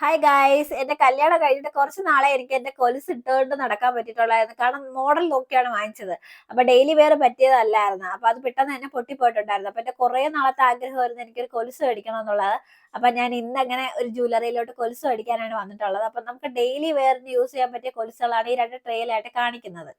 Hi guys എന്റെ കല്യാണം കഴിഞ്ഞിട്ട് കുറച്ച് നാളെ എനിക്ക് എന്റെ കൊലുസ് ഇട്ടുകൊണ്ട് നടക്കാൻ പറ്റിയിട്ടുള്ളായിരുന്നു. കാരണം മോഡൽ നോക്കിയാണ് വാങ്ങിച്ചത്. അപ്പൊ ഡെയിലി വെയർ പറ്റിയതല്ലായിരുന്നു. അപ്പൊ അത് പെട്ടെന്ന് തന്നെ പൊട്ടിപ്പോയിട്ടുണ്ടായിരുന്നു. അപ്പൊ എന്റെ കുറെ നാളത്തെ ആഗ്രഹമായിരുന്നു എനിക്കൊരു കൊലുസ് മേടിക്കണം എന്നുള്ളത്. അപ്പൊ ഞാൻ ഇന്ന് അങ്ങനെ ഒരു ജ്വല്ലറിയിലോട്ട് കൊലുസ് മേടിക്കാനാണ് വന്നിട്ടുള്ളത്. അപ്പൊ നമുക്ക് ഡെയിലി വെയറിന് യൂസ് ചെയ്യാൻ പറ്റിയ കൊലുസുകളാണ് ഈ രണ്ട് ട്രെയിലായിട്ട് കാണിക്കുന്നത്.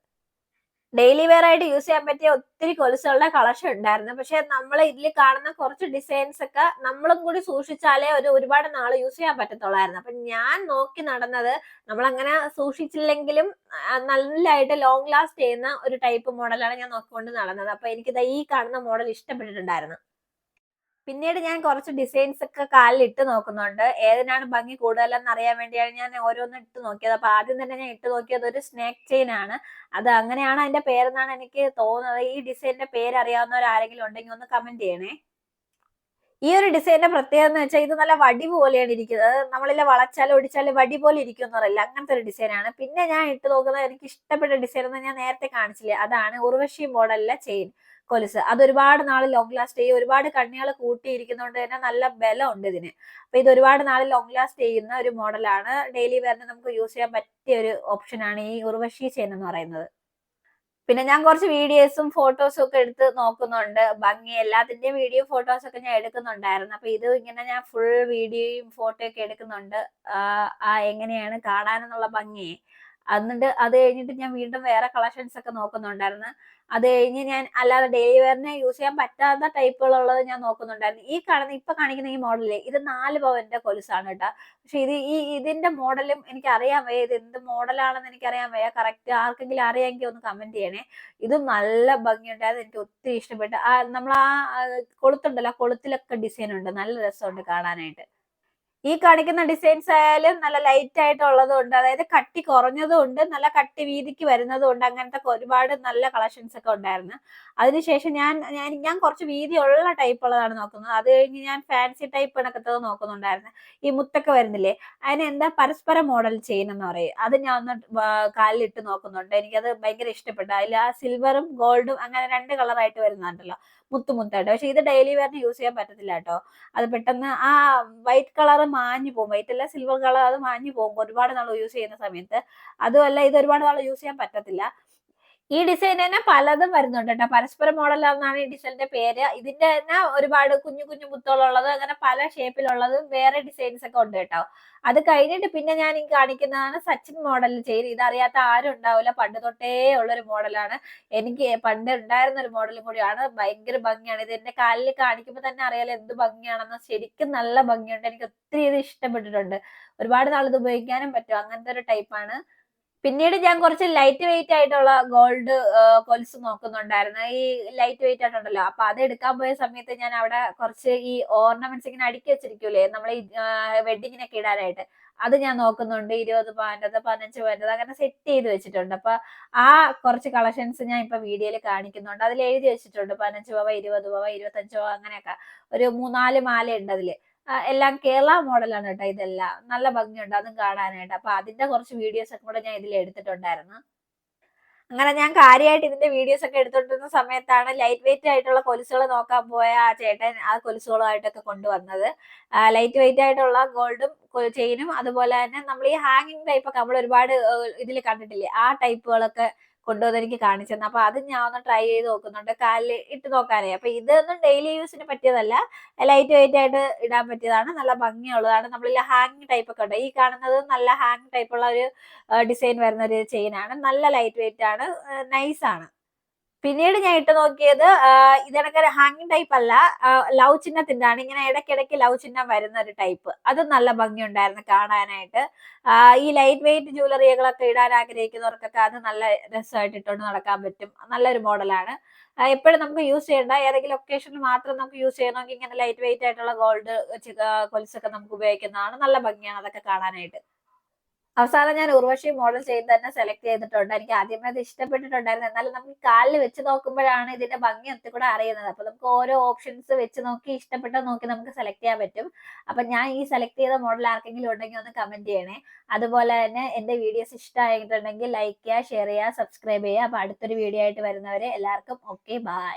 ഡെയിലി വെയർ ആയിട്ട് യൂസ് ചെയ്യാൻ പറ്റിയ ഒത്തിരി കൊലുസുകളുടെ കളക്ഷൻ ഉണ്ടായിരുന്നു. പക്ഷെ നമ്മൾ ഇതിൽ കാണുന്ന കുറച്ച് ഡിസൈൻസ് ഒക്കെ നമ്മളും കൂടി സൂക്ഷിച്ചാലേ ഒരു ഒരുപാട് നാൾ യൂസ് ചെയ്യാൻ പറ്റത്തുള്ളായിരുന്നു. അപ്പൊ ഞാൻ നോക്കി നടന്നത് നമ്മളങ്ങനെ സൂക്ഷിച്ചില്ലെങ്കിലും നല്ലതായിട്ട് ലോങ് ലാസ്റ്റ് ചെയ്യുന്ന ഒരു ടൈപ്പ് മോഡലാണ് ഞാൻ നോക്കിക്കൊണ്ട് നടന്നത്. അപ്പൊ എനിക്കിത് ഈ കാണുന്ന മോഡൽ ഇഷ്ടപ്പെട്ടിട്ടുണ്ടായിരുന്നു. പിന്നീട് ഞാൻ കുറച്ച് ഡിസൈൻസ് ഒക്കെ കാലിൽ ഇട്ട് നോക്കുന്നുണ്ട്. ഏതിനാണ് ഭംഗി കൂടുതലെന്ന് അറിയാൻ വേണ്ടിയാണ് ഞാൻ ഓരോന്ന് ഇട്ട് നോക്കിയത്. അപ്പൊ ആദ്യം തന്നെ ഞാൻ ഇട്ട് നോക്കിയത് ഒരു സ്നേക്ക് ചെയിൻ ആണ്. അത് അങ്ങനെയാണ് അതിന്റെ പേരെന്നാണ് എനിക്ക് തോന്നുന്നത്. ഈ ഡിസൈനിന്റെ പേര് അറിയാവുന്നവർ ആരെങ്കിലും ഉണ്ടെങ്കിൽ ഒന്ന് കമന്റ് ചെയ്യണേ. ഈ ഒരു ഡിസൈനിന്റെ പ്രത്യേകത എന്ന് വെച്ചാൽ ഇത് നല്ല വടി പോലെയാണ് ഇരിക്കുന്നത്. നമ്മളില്ല വളച്ചാലും ഒടിച്ചാലും വടി പോലെ ഇരിക്കും പറയില്ല. അങ്ങനത്തെ ഒരു ഡിസൈനാണ് പിന്നെ ഞാൻ ഇട്ട് നോക്കുന്നത് എനിക്ക് ഇഷ്ടപ്പെട്ട ഡിസൈൻ എന്ന് ഞാൻ നേരത്തെ കാണിച്ചില്ലേ. അതാണ് ഉർവശി മോഡലിലെ ചെയിൻ കൊലുസ്. അത് ഒരുപാട് നാൾ ലോങ് ലാസ്റ്റ് ചെയ്യും ഒരുപാട് കണ്ണികൾ കൂട്ടിയിരിക്കുന്നതുകൊണ്ട് തന്നെ നല്ല ബലം ഉണ്ട് ഇതിന്. അപ്പൊ ഇത് ഒരുപാട് നാൾ ലോങ് ലാസ്റ്റ് ചെയ്യുന്ന ഒരു മോഡലാണ് ഡെയിലി വെയറിന് നമുക്ക് യൂസ് ചെയ്യാൻ പറ്റിയ ഒരു ഓപ്ഷനാണ് ഈ ഉർവശി ചെയിൻ എന്ന് പറയുന്നത്. പിന്നെ ഞാൻ കുറച്ച് വീഡിയോസും ഫോട്ടോസും ഒക്കെ എടുത്ത് നോക്കുന്നുണ്ട്. ഭംഗി എല്ലാത്തിന്റെയും വീഡിയോ ഫോട്ടോസ് ഒക്കെ ഞാൻ എടുക്കുന്നുണ്ടായിരുന്നു. അപ്പൊ ഇത് ഇങ്ങനെ ഞാൻ ഫുൾ വീഡിയോയും ഫോട്ടോ ഒക്കെ എടുക്കുന്നുണ്ട്. ആ എങ്ങനെയാണ് കാണാനെന്നുള്ള ഭംഗി. എന്നിട്ട് അത് കഴിഞ്ഞിട്ട് ഞാൻ വീണ്ടും വേറെ കളക്ഷൻസ് ഒക്കെ നോക്കുന്നുണ്ടായിരുന്നു. അത് കഴിഞ്ഞ് ഞാൻ അല്ലാതെ ഡെയിലി വെയറിനെ യൂസ് ചെയ്യാൻ പറ്റാത്ത ടൈപ്പുകളുള്ളത് ഞാൻ നോക്കുന്നുണ്ടായിരുന്നു. ഈ കാണുന്ന ഇപ്പൊ കാണിക്കുന്ന ഈ മോഡൽ ഇത് നാല് പവന്റെ കൊലുസാണ് കേട്ടോ. പക്ഷെ ഇത് ഈ ഇതിന്റെ മോഡലും എനിക്ക് അറിയാൻ വയ്യ. ഇത് എന്ത് മോഡലാണെന്ന് എനിക്ക് അറിയാൻ വയ്യ. കറക്റ്റ് ആർക്കെങ്കിലും അറിയാമെങ്കിൽ ഒന്ന് കമന്റ് ചെയ്യണേ. ഇത് നല്ല ഭംഗിയുണ്ടായിരുന്നു. എനിക്ക് ഒത്തിരി ഇഷ്ടപ്പെട്ടു. ആ നമ്മൾ ആ കൊളുത്തുണ്ടല്ലോ കൊളുത്തിലൊക്കെ ഡിസൈൻ ഉണ്ട്. നല്ല രസമുണ്ട് കാണാനായിട്ട്. ഈ കാണിക്കുന്ന ഡിസൈൻസ് ആയാലും നല്ല ലൈറ്റ് ആയിട്ടുള്ളതും ഉണ്ട് അതായത് കട്ടി കുറഞ്ഞതും ഉണ്ട് നല്ല കട്ടി വീതിക്ക് വരുന്നതും ഉണ്ട് അങ്ങനത്തെ ഒരുപാട് നല്ല കളക്ഷൻസ് ഒക്കെ ഉണ്ടായിരുന്നു. അതിനുശേഷം ഞാൻ ഞാൻ ഞാൻ കുറച്ച് വീതിയുള്ള ടൈപ്പ് ഉള്ളതാണ് നോക്കുന്നത്. അത് കഴിഞ്ഞ് ഞാൻ ഫാൻസി ടൈപ്പ് ഇണക്കത്തത് നോക്കുന്നുണ്ടായിരുന്നു. ഈ മുത്തൊക്കെ വരുന്നില്ലേ അതിന് എന്താ പരസ്പര മോഡൽ എന്ന് പറയും. അത് ഞാൻ ഒന്ന് കാലിലിട്ട് നോക്കുന്നുണ്ട്. എനിക്കത് ഭയങ്കര ഇഷ്ടപ്പെട്ടു. അതിൽ ആ സിൽവറും ഗോൾഡും അങ്ങനെ രണ്ട് കളറായിട്ട് വരുന്നുണ്ടല്ലോ മുത്തുമുത്തായിട്ട് പക്ഷെ ഇത് ഡെയിലി വെയറിന് യൂസ് ചെയ്യാൻ പറ്റത്തില്ല കേട്ടോ. അത് പെട്ടെന്ന് ആ വൈറ്റ് കളർ മാഞ്ഞു പോകും. വൈറ്റ് അല്ല സിൽവർ കളർ അത് മാഞ്ഞു പോകും. ഒരുപാട് നാൾ യൂസ് ചെയ്യുന്ന സമയത്ത്. അതുമല്ല ഇത് ഒരുപാട് നാൾ യൂസ് ചെയ്യാൻ പറ്റത്തില്ല. ഈ ഡിസൈൻ തന്നെ പലതും വരുന്നുണ്ട് കേട്ടോ. പരസ്പര മോഡൽ എന്നാണ് ഈ ഡിസൈനിന്റെ പേര്. ഇതിന്റെ തന്നെ ഒരുപാട് കുഞ്ഞു കുഞ്ഞു മുത്തുകളുള്ളത് അങ്ങനെ പല ഷേപ്പിലുള്ളതും വേറെ ഡിസൈൻസ് ഒക്കെ ഉണ്ട് കേട്ടോ. അത് കഴിഞ്ഞിട്ട് പിന്നെ ഞാൻ ഈ കാണിക്കുന്നതാണ് സച്ചിൻ മോഡൽ ചെയ്ത്. ഇതറിയാത്ത ആരും ഉണ്ടാവില്ല. പണ്ട് തൊട്ടേ ഉള്ളൊരു മോഡലാണ് എനിക്ക് പണ്ട് ഉണ്ടായിരുന്ന ഒരു മോഡലും കൂടിയാണ്. ഭയങ്കര ഭംഗിയാണ്. ഇത് എന്റെ കാലിൽ കാണിക്കുമ്പോൾ തന്നെ അറിയാലോ എന്ത് ഭംഗിയാണെന്ന്. ശരിക്കും നല്ല ഭംഗിയുണ്ട്. എനിക്ക് ഒത്തിരി ഇത് ഇഷ്ടപ്പെട്ടിട്ടുണ്ട്. ഒരുപാട് നാൾ ഇത് ഉപയോഗിക്കാനും പറ്റും. അങ്ങനത്തെ ഒരു ടൈപ്പാണ് പിന്നീട് ഞാൻ കുറച്ച് ലൈറ്റ് വെയിറ്റ് ആയിട്ടുള്ള ഗോൾഡ് കൊലുസ് നോക്കുന്നുണ്ടായിരുന്നു. ഈ ലൈറ്റ് വെയിറ്റ് ആയിട്ടുണ്ടല്ലോ. അപ്പൊ അത് എടുക്കാൻ പോയ സമയത്ത് ഞാൻ അവിടെ കുറച്ച് ഈ ഓർണമെന്റ്സ് ഇങ്ങനെ അടുക്കി വെച്ചിരിക്കൂലേ? നമ്മൾ ഈ വെഡിങ്ങിനൊക്കെ ഇടാനായിട്ട്. അത് ഞാൻ നോക്കുന്നുണ്ട്. ഇരുപത് പവന്റെത് പതിനഞ്ച് പവന്റെത് അങ്ങനെ സെറ്റ് ചെയ്ത് വെച്ചിട്ടുണ്ട്. അപ്പൊ ആ കുറച്ച് കളക്ഷൻസ് ഞാൻ ഇപ്പൊ വീഡിയോയിൽ കാണിക്കുന്നുണ്ട്. അതിൽ എഴുതി വെച്ചിട്ടുണ്ട്. പതിനഞ്ച് പവ ഇരുപത് പവ ഇരുപത്തഞ്ച് പവ അങ്ങനെയൊക്കെ. ഒരു മൂന്നാൽ മാല ഉണ്ട് അതിൽ. എല്ലാം കേരള മോഡലാണ് കേട്ടോ ഇതെല്ലാം. നല്ല ഭംഗിയുണ്ട് അതും കാണാനായിട്ട്. അപ്പൊ അതിന്റെ കുറച്ച് വീഡിയോസ് ഒക്കെ കൂടെ ഞാൻ ഇതിൽ എടുത്തിട്ടുണ്ടായിരുന്നു. അങ്ങനെ ഞാൻ കാര്യമായിട്ട് ഇതിന്റെ വീഡിയോസ് ഒക്കെ എടുത്തോണ്ടിരുന്ന സമയത്താണ് ലൈറ്റ് വെയിറ്റ് ആയിട്ടുള്ള കൊലുസുകൾ നോക്കാൻ പോയ ആ ചേട്ടൻ ആ കൊലുസുകളുമായിട്ടൊക്കെ കൊണ്ടുവന്നത്. ലൈറ്റ് വെയിറ്റ് ആയിട്ടുള്ള ഗോൾഡും ചെയിനും അതുപോലെ തന്നെ നമ്മൾ ഈ ഹാങ്ങിങ് ടൈപ്പ് ഒക്കെ നമ്മൾ ഒരുപാട് ഇതിൽ കണ്ടിട്ടില്ലേ? ആ ടൈപ്പുകളൊക്കെ കൊണ്ടുവന്ന് എനിക്ക് കാണിച്ചു തന്നെ അപ്പൊ അത് ഞാൻ ഒന്ന് ട്രൈ ചെയ്ത് നോക്കുന്നുണ്ട്. കാലിൽ ഇട്ട് നോക്കാനേ. അപ്പൊ ഇതൊന്നും ഡെയിലി യൂസിന് പറ്റിയതല്ല. ലൈറ്റ് വെയിറ്റ് ആയിട്ട് ഇടാൻ പറ്റിയതാണ്. നല്ല ഭംഗിയുള്ളതാണ്. നമ്മളിൽ ഹാങ് ടൈപ്പ് ഒക്കെ ഉണ്ട്. ഈ കാണുന്നത് നല്ല ഹാങ് ടൈപ്പ് ഉള്ള ഒരു ഡിസൈൻ വരുന്ന ഒരു ചെയിനാണ് നല്ല ലൈറ്റ് വെയിറ്റ് ആണ്. നൈസ് ആണ്. പിന്നീട് ഞാൻ ഇട്ട് നോക്കിയത് ഇതണക്കെ ഹാങ്ങിങ് ടൈപ്പ് അല്ല ലവ് ചിഹ്നത്തിന്റെ ആണ് ഇങ്ങനെ ഇടയ്ക്കിടയ്ക്ക് ലവ് ചിഹ്നം വരുന്ന ഒരു ടൈപ്പ് അത് നല്ല ഭംഗിയുണ്ടായിരുന്നു കാണാനായിട്ട്. ഈ ലൈറ്റ് വെയിറ്റ് ജ്വല്ലറികളൊക്കെ ഇടാൻ ആഗ്രഹിക്കുന്നവർക്കൊക്കെ അത് നല്ല രസമായിട്ട് ഇട്ടുകൊണ്ട് നടക്കാൻ പറ്റും. നല്ലൊരു മോഡലാണ്. എപ്പോഴും നമുക്ക് യൂസ് ചെയ്യേണ്ട. ഏതെങ്കിലും ഒക്കേഷനിൽ മാത്രം നമുക്ക് യൂസ് ചെയ്യണമെങ്കിൽ ഇങ്ങനെ ലൈറ്റ് വെയിറ്റ് ആയിട്ടുള്ള ഗോൾഡ് കൊലുസൊക്കെ നമുക്ക് ഉപയോഗിക്കുന്നതാണ് നല്ല ഭംഗിയാണ് അതൊക്കെ കാണാനായിട്ട്. അവസാനം ഞാൻ ഉർവശി മോഡൽ ചെയ്ത് തന്നെ സെലക്ട് ചെയ്തിട്ടുണ്ട്. എനിക്ക് ആദ്യമേ അത് ഇഷ്ടപ്പെട്ടിട്ടുണ്ടായിരുന്നു. എന്നാലും നമുക്ക് കാലിൽ വെച്ച് നോക്കുമ്പോഴാണ് ഇതിന്റെ ഭംഗി ഒത്തി കൂടെ അറിയുന്നത്. അപ്പൊ നമുക്ക് ഓരോ ഓപ്ഷൻസ് വെച്ച് നോക്കി ഇഷ്ടപ്പെട്ട നോക്കി നമുക്ക് സെലക്ട് ചെയ്യാൻ പറ്റും. അപ്പൊ ഞാൻ ഈ സെലക്ട് ചെയ്ത മോഡൽ ആർക്കെങ്കിലും ഉണ്ടെങ്കിൽ ഒന്ന് കമന്റ് ചെയ്യണേ. അതുപോലെ തന്നെ എന്റെ വീഡിയോസ് ഇഷ്ടമായിട്ടുണ്ടെങ്കിൽ ലൈക്ക് ചെയ്യുക ഷെയർ ചെയ്യുക സബ്സ്ക്രൈബ് ചെയ്യുക. അപ്പൊ അടുത്തൊരു വീഡിയോ ആയിട്ട് വരുന്നവരെ എല്ലാവർക്കും ഓക്കെ ബൈ